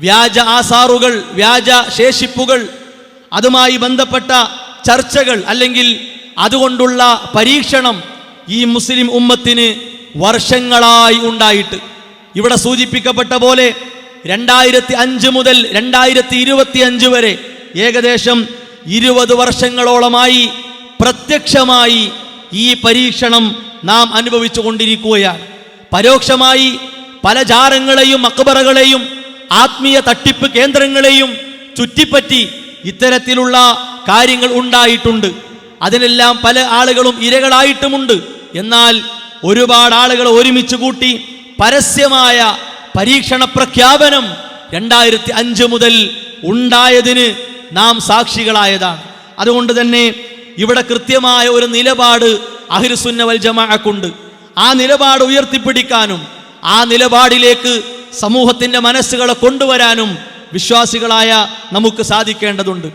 വ്യാജ ആസാറുകൾ വ്യാജ ശേഷിപ്പുകൾ അതുമായി ബന്ധപ്പെട്ട ചർച്ചകൾ അല്ലെങ്കിൽ അതുകൊണ്ടുള്ള പരീക്ഷണം ഈ മുസ്ലിം ഉമ്മത്തിന് വർഷങ്ങളായി ഉണ്ടായിട്ട്. ഇവിടെ സൂചിപ്പിക്കപ്പെട്ട പോലെ രണ്ടായിരത്തി അഞ്ച് മുതൽ രണ്ടായിരത്തി ഇരുപത്തി അഞ്ച് വരെ ഏകദേശം ഇരുപത് വർഷങ്ങളോളമായി പ്രത്യക്ഷമായി ഈ പരീക്ഷണം നാം അനുഭവിച്ചു കൊണ്ടിരിക്കുകയാണ്. പരോക്ഷമായി പല ജാരങ്ങളെയും മക്ബറകളെയും ആത്മീയ തട്ടിപ്പ് കേന്ദ്രങ്ങളെയും ചുറ്റിപ്പറ്റി ഇത്തരത്തിലുള്ള കാര്യങ്ങൾ ഉണ്ടായിട്ടുണ്ട്. അതിനെല്ലാം പല ആളുകളും ഇരകളായിട്ടുമുണ്ട്. എന്നാൽ ഒരുപാട് ആളുകൾ ഒരുമിച്ച് കൂട്ടി പരസ്യമായ പരീക്ഷണ പ്രഖ്യാപനം രണ്ടായിരത്തി അഞ്ച് മുതൽ ഉണ്ടായതിന് നാം സാക്ഷികളായതാണ്. അതുകൊണ്ട് തന്നെ ഇവിടെ കൃത്യമായ ഒരു നിലപാട് അഹിർസുന്നവൽ ജമാക്കുണ്ട് ആ നിലപാട് ഉയർത്തിപ്പിടിക്കാനും ആ നിലപാടിലേക്ക് സമൂഹത്തിന്റെ മനസ്സുകളെ കൊണ്ടുവരാനും വിശ്വാസികളായ നമുക്ക് സാധിക്കേണ്ടതുണ്ട്.